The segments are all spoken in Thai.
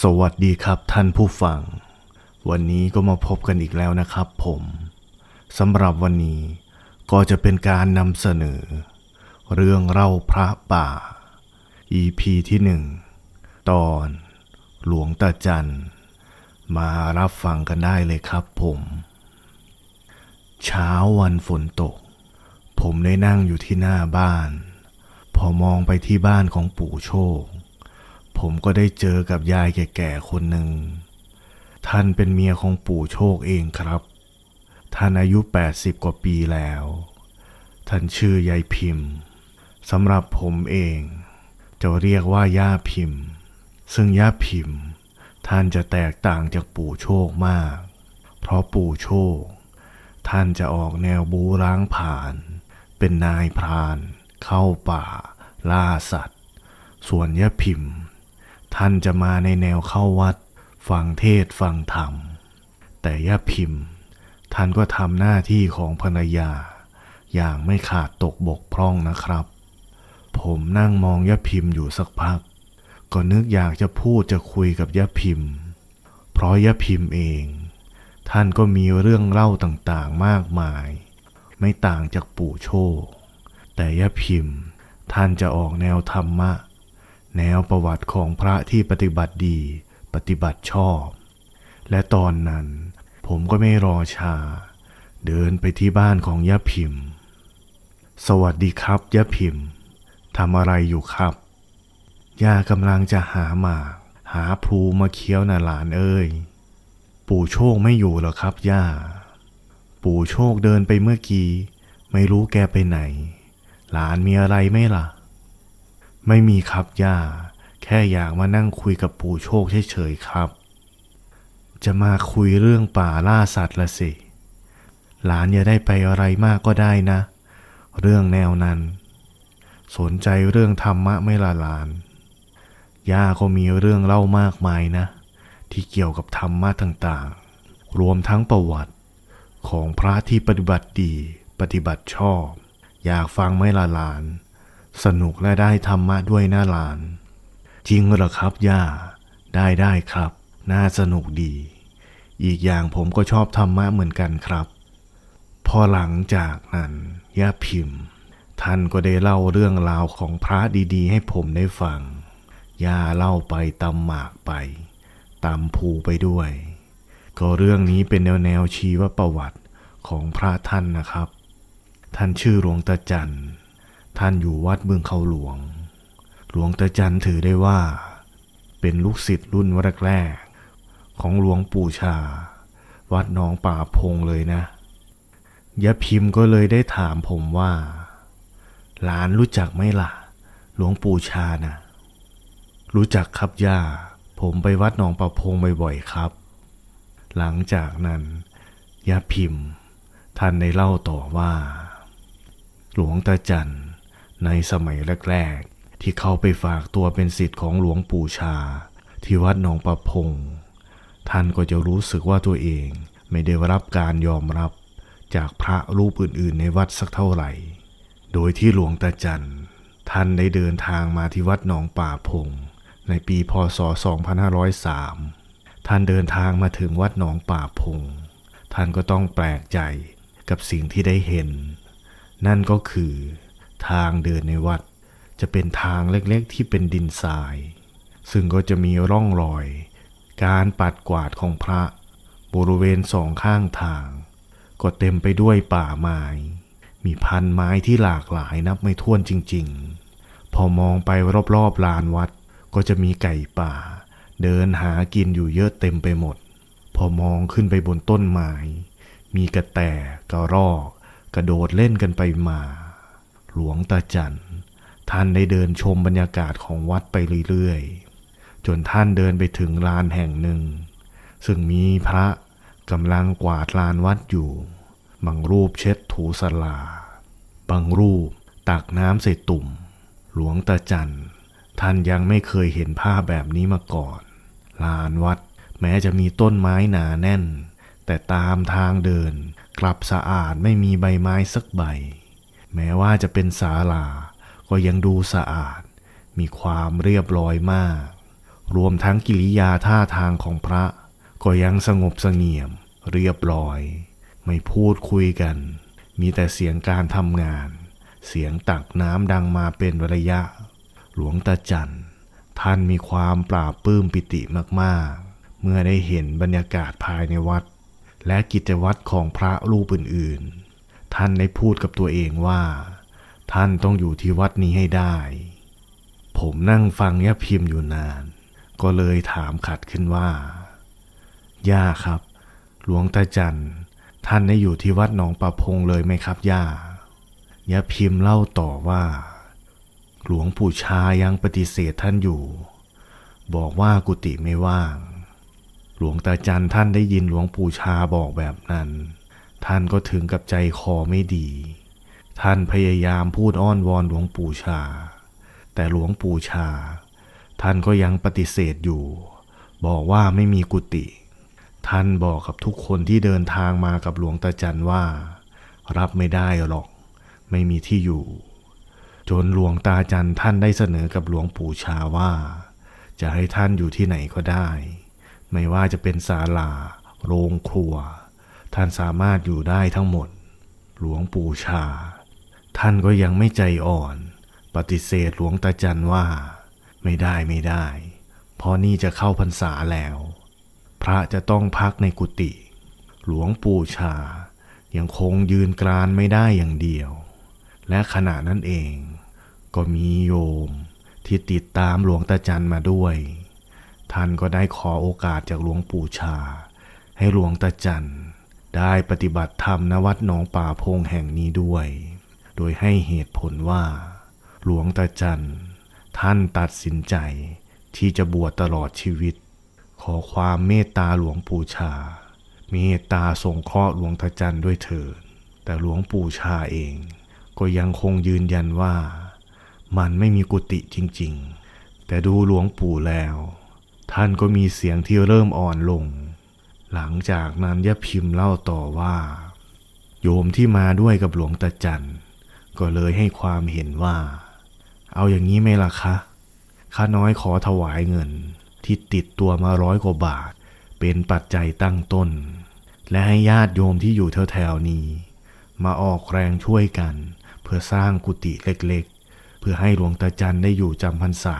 สวัสดีครับท่านผู้ฟัง วันนี้ก็มาพบกันอีกแล้วนะครับผมสำหรับวันนี้ก็จะเป็นการนำเสนอ เรื่องเล่าพระป่า EP ที่หนึ่งตอนหลวงตาจันมารับฟังกันได้เลยครับผม เช้าวันฝนตก ผมได้นั่งอยู่ที่หน้าบ้าน พอมองไปที่บ้านของปู่โชค ผมก็ได้เจอกับยายแก่ๆคนหนึ่ง ท่านเป็นเมียของปู่โชคเองครับ ท่านอายุ 80 กว่าปีแล้ว ท่านชื่อยายพิมพ์สำหรับผมเองจะเรียกว่าย่าพิมพ์ ซึ่งย่าพิมพ์ ท่านจะแตกต่างจากปู่โชคมาก เพราะปู่โชค ท่านจะออกแนวบูร้างผ่าน เป็นนายพราน เข้าป่า ล่าสัตว์ ส่วนย่าพิมพ์ ท่านจะมาในแนวเข้าวัด ฟังเทศฟังธรรม แต่ย่าพิมพ์ ท่านก็ทำหน้าที่ของภรรยา อย่างไม่ขาดตกบกพร่องนะครับ ผมนั่งมองย่าพิมพ์อยู่สักพัก ก็นึกอยากจะพูดจะคุยกับย่าพิมพ์ เพราะย่าพิมพ์เอง ท่านก็มีเรื่องเล่าต่างๆมากมาย ไม่ต่างจากปู่โชแต่ย่าพิมพ์ ท่านจะออกแนวธรรมะ แนวประวัติของพระที่ปฏิบัติดี ปฏิบัติชอบ และตอนนั้นผมก็ไม่รอช้า เดินไปที่บ้านของย่าพิมพ์ สวัสดีครับย่าพิมพ์ทำอะไรอยู่ครับย่ากำลังจะหาหมากหาพลูมาเคี้ยวน่ะหลานเอ้ย ปู่โชคไม่อยู่หรอครับย่า ปู่โชคเดินไปเมื่อกี้ ไม่รู้แกไปไหน หลานมีอะไรไหมล่ะ ไม่มีครับย่า แค่อยากมานั่งคุยกับปู่โชคเฉยๆครับ จะมาคุยเรื่องป่าล่าสัตว์ละสิ หลานอย่าได้ไปอะไรมากก็ได้นะ เรื่องแนวนั้น สนใจเรื่องธรรมะไหม่ละหลาน ย่าก็มีเรื่องเล่ามากมายนะ ที่เกี่ยวกับธรรมะต่างๆ รวมทั้งประวัติของพระที่ปฏิบัติดี ปฏิบัติชอบ อยากฟังไหม่ละหลาน สนุกและได้ธรรมะด้วยนะหลาน จริงเหรอครับย่า ได้ได้ครับ น่าสนุกดี อีกอย่างผมก็ชอบธรรมะเหมือนกันครับ พอหลังจากนั้นย่าพิมพ์ ท่านก็ได้เล่าเรื่องราวของพระดีๆ ให้ผมได้ฟัง ย่าเล่าไปตำหมากไปตำภูไปด้วย ก็เรื่องนี้เป็นแนวแนวชีวประวัติของพระท่านนะครับ ท่านชื่อหลวงตาจันท่ ท่านอยู่วัดเมืองเขาหลวง หลวงตาจันถือได้ว่า เป็นลูกศิษย์รุ่นแรกๆของหลวงปู่ชา วัดหนองป่าพงเลยนะยะพิมพ์ก็เลยได้ถามผมว่า หลานรู้จักไหมล่ะ หลวงปู่ชานะรู้จักครับย่า ผมไปวัดหนองป่าพงบ่อยๆครับ หลังจากนั้นยะพิมพ์ ท่านได้เล่าต่อว่า หลวงตาจัน ในสมัยแรกๆ ที่เข้าไปฝากตัวเป็นศิษย์ของหลวงปู่ชา ที่วัดหนองประพง ท่านก็จะรู้สึกว่าตัวเองไม่ได้รับการยอมรับจากพระรูปอื่นๆ ในวัดสักเท่าไหร่ โดยที่หลวงตาจันท่านได้เดินทางมาที่วัดหนองป่าพง ในปีพศ 2503 ท่านเดินทางมาถึงวัดหนองป่าพง ท่านก็ต้องแปลกใจกับสิ่งที่ได้เห็น นั่นก็คือ ทางเดินในวัด จะเป็นทางเล็กๆที่เป็นดินทราย ซึ่งก็จะมีร่องรอย การปัดกวาดของพระ บริเวณสองข้างทาง ก็เต็มไปด้วยป่าไม้ มีพันไม้ที่หลากหลายนับไม่ถ้วนจริง ๆ พอมองไปรอบๆลานวัดก็จะมีไก่ป่า เดินหากินอยู่เยอะเต็มไปหมด พอมองขึ้นไปบนต้นไม้มีกระแตกระรอก กระโดดเล่นกันไปมา หลวงตาจันท่านได้เดินชมบรรยากาศของวัดไปเรื่อยๆ จนท่านเดินไปถึงลานแห่งหนึ่ง ซึ่งมีพระกำลังกวาดลานวัดอยู่ บางรูปเช็ดถูสลา บางรูปตักน้ำใส่ตุ่ม หลวงตาจันท่านยังไม่เคยเห็นภาพแบบนี้มาก่อน ลานวัดแม้จะมีต้นไม้หนาแน่น แต่ตามทางเดินกลับสะอาดไม่มีใบไม้สักใบ แม้ว่าจะเป็นศาลา ก็ยังดูสะอาด มีความเรียบร้อยมาก รวมทั้งกิริยาท่าทางของพระ ก็ยังสงบสงี่ยม เรียบร้อย ไม่พูดคุยกัน มีแต่เสียงการทำงาน เสียงตักน้ำดังมาเป็นระยะ หลวงตาจันท่านมีความปราบปลื้มปิติมากๆ เมื่อได้เห็นบรรยากาศภายในวัด และกิจวัตรของพระรูปอื่นๆ ท่านได้พูดกับตัวเองว่า ท่านต้องอยู่ที่วัดนี้ให้ได้ ผมนั่งฟังย่าพิมพ์อยู่นาน ก็เลยถามขัดขึ้นว่าย่าครับ หลวงตาจันท่านได้อยู่ที่วัดหนองประพงเลยไหมครับย่าย่าพิมพ์เล่าต่อว่า หลวงปู่ชายังปฏิเสธท่านอยู่ บอกว่ากุฏิไม่ว่าง หลวงตาจันท่านได้ยินหลวงปู่ชาบอกแบบนั้น ท่านก็ถึงกับใจคอไม่ดี ท่านพยายามพูดอ้อนวอนหลวงปู่ชา แต่หลวงปู่ชา ท่านก็ยังปฏิเสธอยู่ บอกว่าไม่มีกุฏิท่านบอกกับทุกคนที่เดินทางมากับหลวงตาจันว่า รับไม่ได้หรอก ไม่มีที่อยู่ จนหลวงตาจันท่านได้เสนอกับหลวงปู่ชาว่า จะให้ท่านอยู่ที่ไหนก็ได้ ไม่ว่าจะเป็นศาลา โรงครัว ท่านสามารถอยู่ได้ทั้งหมด หลวงปู่ชา ท่านก็ยังไม่ใจอ่อน ปฏิเสธหลวงตาจันว่า ไม่ได้ไม่ได้ เพราะนี่จะเข้าพรรษาแล้ว พระจะต้องพักในกุฏิหลวงปู่ชา ยังคงยืนกรานไม่ได้อย่างเดียว และขณะนั้นเอง ก็มีโยมที่ติดตามหลวงตาจันมาด้วย ท่านก็ได้ขอโอกาสจากหลวงปู่ชา ให้หลวงตาจัน ได้ปฏิบัติธรรมณวัดหนองป่าพงแห่งนี้ด้วย โดยให้เหตุผลว่า หลวงตาจันท่านตัดสินใจที่จะบวชตลอดชีวิต ขอความเมตตาหลวงปู่ชา เมตตาสงเคราะห์หลวงตาจันด้วยเถิดแต่หลวงปู่ชาเอง ก็ยังคงยืนยันว่า มันไม่มีกุฏิจริง ๆ แต่ดูหลวงปู่แล้ว ท่านก็มีเสียงที่เริ่มอ่อนลง หลังจากนั้นยะพิมพ์เล่าต่อว่า โยมที่มาด้วยกับหลวงตาจันก็เลยให้ความเห็นว่า เอาอย่างนี้ไหมล่ะคะข้าน้อยขอถวายเงินที่ติดตัวมาร้อยกว่าบาท เป็นปัจจัยตั้งต้น และให้ญาติโยมที่อยู่แถวๆนี้ มาออกแรงช่วยกัน เพื่อสร้างกุฏิเล็กๆ เพื่อให้หลวงตาจันได้อยู่จำพรรษา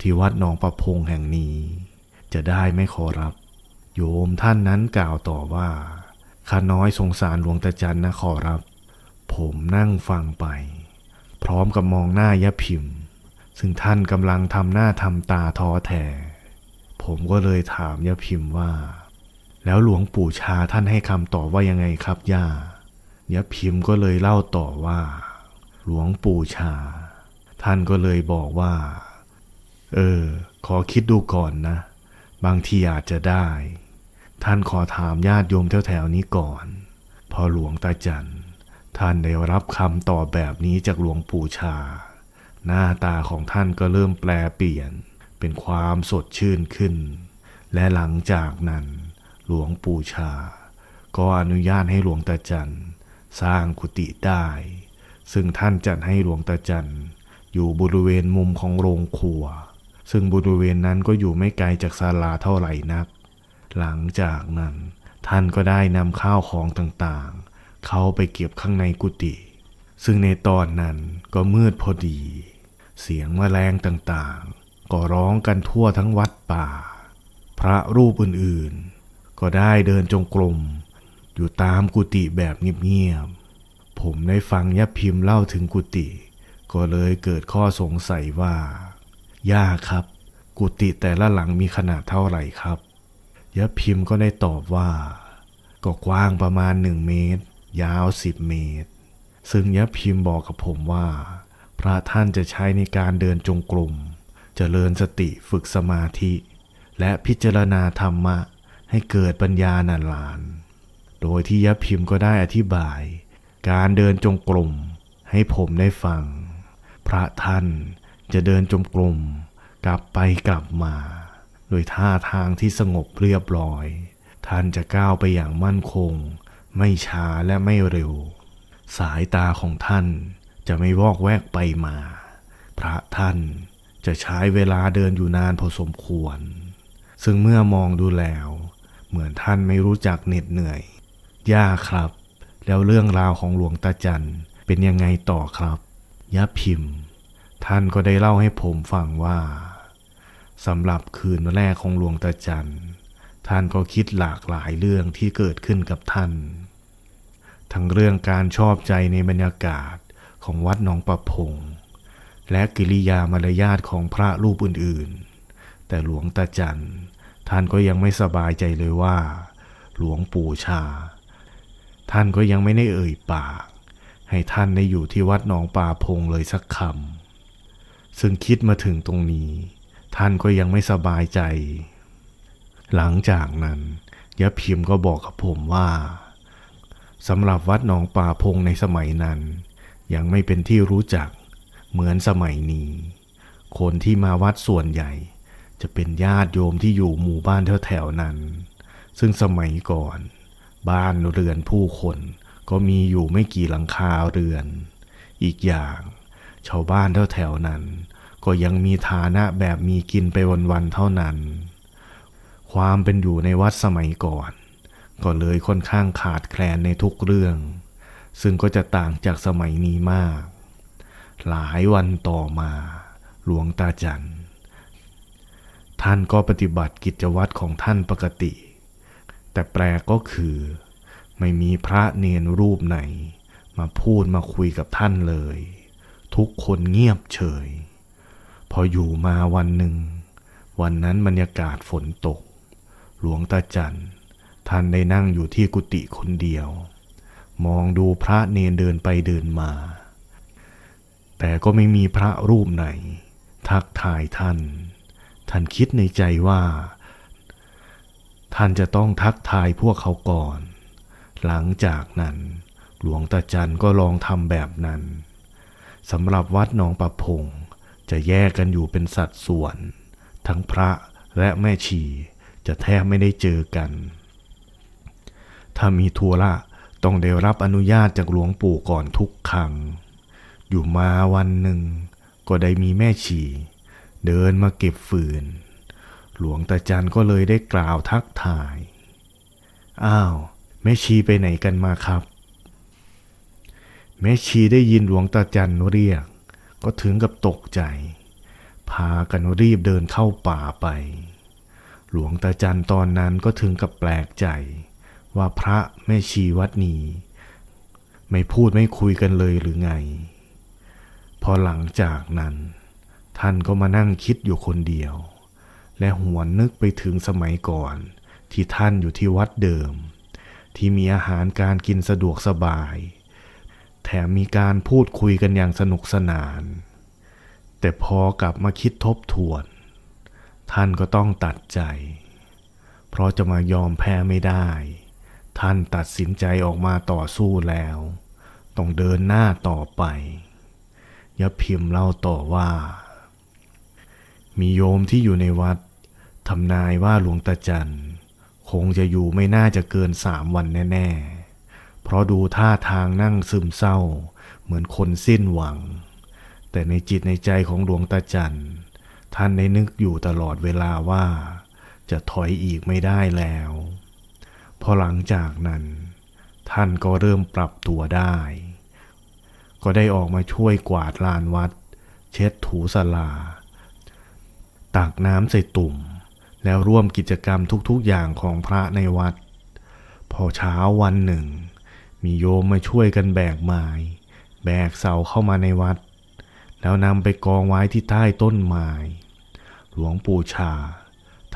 ที่วัดหนองประพงแห่งนี้ จะได้ไม่ขอรับ โยมท่านนั้นกล่าวต่อว่า ข้าน้อยสงสารหลวงตาจันนะขอรับ ผมนั่งฟังไป พร้อมกับมองหน้ายะพิมพ์ ซึ่งท่านกำลังทำหน้าทำตาท้อแท้ผมก็เลยถามยะพิมพ์ว่า แล้วหลวงปู่ชาท่านให้คำตอบว่ายังไงครับย่ายะพิมพ์ก็เลยเล่าต่อว่า หลวงปู่ชา ท่านก็เลยบอกว่า เออ ขอคิดดูก่อนนะ บางทีอาจจะได้ ท่านขอถามญาติโยมแถวๆนี้ก่อน พอหลวงตาจันท่านได้รับคำตอบแบบนี้จากหลวงปู่ชา หน้าตาของท่านก็เริ่มแปลเปลี่ยน เป็นความสดชื่นขึ้น และหลังจากนั้น หลวงปู่ชา ก็อนุญาตให้หลวงตาจันสร้างกุฏิได้ ซึ่งท่านจัดให้หลวงตาจันอยู่บริเวณมุมของโรงครัว ซึ่งบริเวณนั้นก็อยู่ไม่ไกลจากศาลาเท่าไหร่นัก หลังจากนั้น ท่านก็ได้นำข้าวของต่างๆ เข้าไปเก็บข้างในกุฏิซึ่งในตอนนั้นก็มืดพอดี เสียงแมลงต่างๆ ก็ร้องกันทั่วทั้งวัดป่า พระรูปอื่นๆ ก็ได้เดินจงกรมอยู่ตามกุฏิแบบเงียบๆ ผมได้ฟังยะพิมพ์เล่าถึงกุฏิก็เลยเกิดข้อสงสัยว่า ย่าครับ กุฏิแต่ละหลังมีขนาดเท่าไหร่ครับยะพิมพ์ก็ได้ตอบว่า ก็กว้างประมาณหนึ่งเมตร ยาวสิบเมตร ซึ่งยะพิมพ์บอกกับผมว่า พระท่านจะใช้ในการเดินจงกรมเจริญสติฝึกสมาธิ และพิจารณาธรรมะให้เกิดปัญญานันหลาน โดยที่ยะพิมพ์ก็ได้อธิบาย การเดินจงกรมให้ผมได้ฟัง พระท่าน จะเดินจงกรมกลับไปกลับมา โดยท่าทางที่สงบเรียบร้อย ท่านจะก้าวไปอย่างมั่นคง ไม่ช้าและไม่เร็ว สายตาของท่านจะไม่วอกแวกไปมา พระท่านจะใช้เวลาเดินอยู่นานพอสมควร ซึ่งเมื่อมองดูแล้ว เหมือนท่านไม่รู้จักเหน็ดเหนื่อยย่าครับ แล้วเรื่องราวของหลวงตาจันเป็นยังไงต่อครับย่าพิมพ์ ท่านก็ได้เล่าให้ผมฟังว่าสำหรับคืนแรกของหลวงตาจันท่านก็คิดหลากหลายเรื่องที่เกิดขึ้นกับท่าน ทั้งเรื่องการชอบใจในบรรยากาศของวัดหนองประพง และกิริยามารยาทของพระรูปอื่นๆ แต่หลวงตาจันท่านก็ยังไม่สบายใจเลยว่า หลวงปู่ชา ท่านก็ยังไม่ได้เอ่ยปาก ให้ท่านได้อยู่ที่วัดหนองป่าพงเลยสักคำ ซึ่งคิดมาถึงตรงนี้ ท่านก็ยังไม่สบายใจ หลังจากนั้นยะพิมพ์ก็บอกกับผมว่าสำหรับวัดหนองป่าพงในสมัยนั้น ยังไม่เป็นที่รู้จักเหมือนสมัยนี้ คนที่มาวัดส่วนใหญ่ จะเป็นญาติโยมที่อยู่หมู่บ้านแถวๆนั้น ซึ่งสมัยก่อน บ้านเรือนผู้คนก็มีอยู่ไม่กี่หลังคาเรือน อีกอย่าง ชาวบ้านแถวๆนั้น ก็ยังมีฐานะแบบมีกินไปวันๆเท่านั้น ความเป็นอยู่ในวัดสมัยก่อน ก็เลยค่อนข้างขาดแคลนในทุกเรื่อง ซึ่งก็จะต่างจากสมัยนี้มาก หลายวันต่อมา หลวงตาจันท่านก็ปฏิบัติกิจวัตรของท่านปกติ แต่แปลกก็คือ ไม่มีพระเนนรูปไหน มาพูดมาคุยกับท่านเลย ทุกคนเงียบเฉย พออยู่มาวันหนึ่ง วันนั้นบรรยากาศฝนตก หลวงตาจันท่านได้นั่งอยู่ที่กุฏิคนเดียว มองดูพระเนนเดินไปเดินมา แต่ก็ไม่มีพระรูปไหน ทักทายท่าน ท่านคิดในใจว่า ท่านจะต้องทักทายพวกเขาก่อน หลังจากนั้น หลวงตาจันก็ลองทำแบบนั้นสำหรับวัดหนองประพงษ์ จะแยกกันอยู่เป็นสัดส่วน ทั้งพระและแม่ชี จะแทบไม่ได้เจอกัน ถ้ามีทัวระต้องได้รับอนุญาตจากหลวงปู่ก่อนทุกครั้ง อยู่มาวันหนึ่ง ก็ได้มีแม่ชี เดินมาเก็บฟืน หลวงตาจันก็เลยได้กล่าวทักทาย อ้าว แม่ชีไปไหนกันมาครับ แม่ชีได้ยินหลวงตาจันเรียก ก็ถึงกับตกใจ พากันรีบเดินเข้าป่าไป หลวงตาจันตอนนั้นก็ถึงกับแปลกใจ ว่าพระแม่ชีวัดนี้ ไม่พูดไม่คุยกันเลยหรือไง พอหลังจากนั้น ท่านก็มานั่งคิดอยู่คนเดียว และหวนนึกไปถึงสมัยก่อน ที่ท่านอยู่ที่วัดเดิม ที่มีอาหารการกินสะดวกสบาย แถมมีการพูดคุยกันอย่างสนุกสนาน แต่พอกลับมาคิดทบทวน ท่านก็ต้องตัดใจ เพราะจะมายอมแพ้ไม่ได้ ท่านตัดสินใจออกมาต่อสู้แล้ว ต้องเดินหน้าต่อไปยะพิมพ์เล่าต่อว่า มีโยมที่อยู่ในวัดทำนายว่าหลวงตาจันคงจะอยู่ไม่น่าจะเกินสามวันแน่ ๆ เพราะดูท่าทางนั่งซึมเศร้า เหมือนคนสิ้นหวัง แต่ในจิตในใจของหลวงตาจันท่านได้นึกอยู่ตลอดเวลาว่า จะถอยอีกไม่ได้แล้ว พอหลังจากนั้น ท่านก็เริ่มปรับตัวได้ ก็ได้ออกมาช่วยกวาดลานวัด เช็ดถูสลา ตักน้ำใส่ตุ่ม แล้วร่วมกิจกรรมทุกๆอย่างของพระในวัด พอเช้าวันหนึ่ง มีโยมมาช่วยกันแบกไม้แบกเสาเข้ามาในวัด แล้วนำไปกองไว้ที่ใต้ต้นไม้หลวงปู่ชา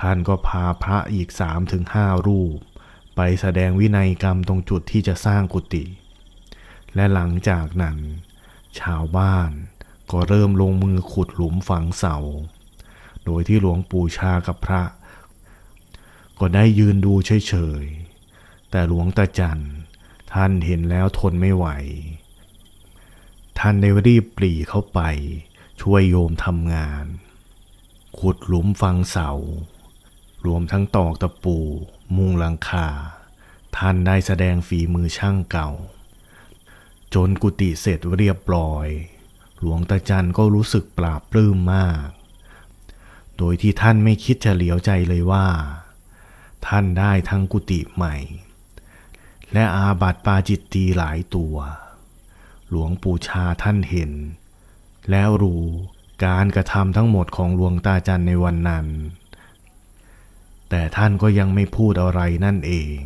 ท่านก็พาพระอีกสามถึงห้ารูป ไปแสดงวินัยกรรมตรงจุดที่จะสร้างกุฏิและหลังจากนั้น ชาวบ้านก็เริ่มลงมือขุดหลุมฝังเสา โดยที่หลวงปู่ชากับพระ ก็ได้ยืนดูเฉยๆ แต่หลวงตาจันท่ ท่านเห็นแล้วทนไม่ไหว ท่านได้รีบปรีเข้าไป ช่วยโยมทำงาน ขุดหลุมฝังเสา รวมทั้งตอกตะปู มุงหลังคา ท่านได้แสดงฝีมือช่างเก่า จนกุฏิเสร็จเรียบร้อย หลวงตาจันก็รู้สึกปราบปลื้มมาก โดยที่ท่านไม่คิดจะเหลียวใจเลยว่า ท่านได้ทั้งกุฏิใหม่ และอาบัติปาจิตตีหลายตัว หลวงปู่ชาท่านเห็น แล้วรู้การกระทำทั้งหมดของหลวงตาจันในวันนั้น แต่ท่านก็ยังไม่พูดอะไรนั่นเอง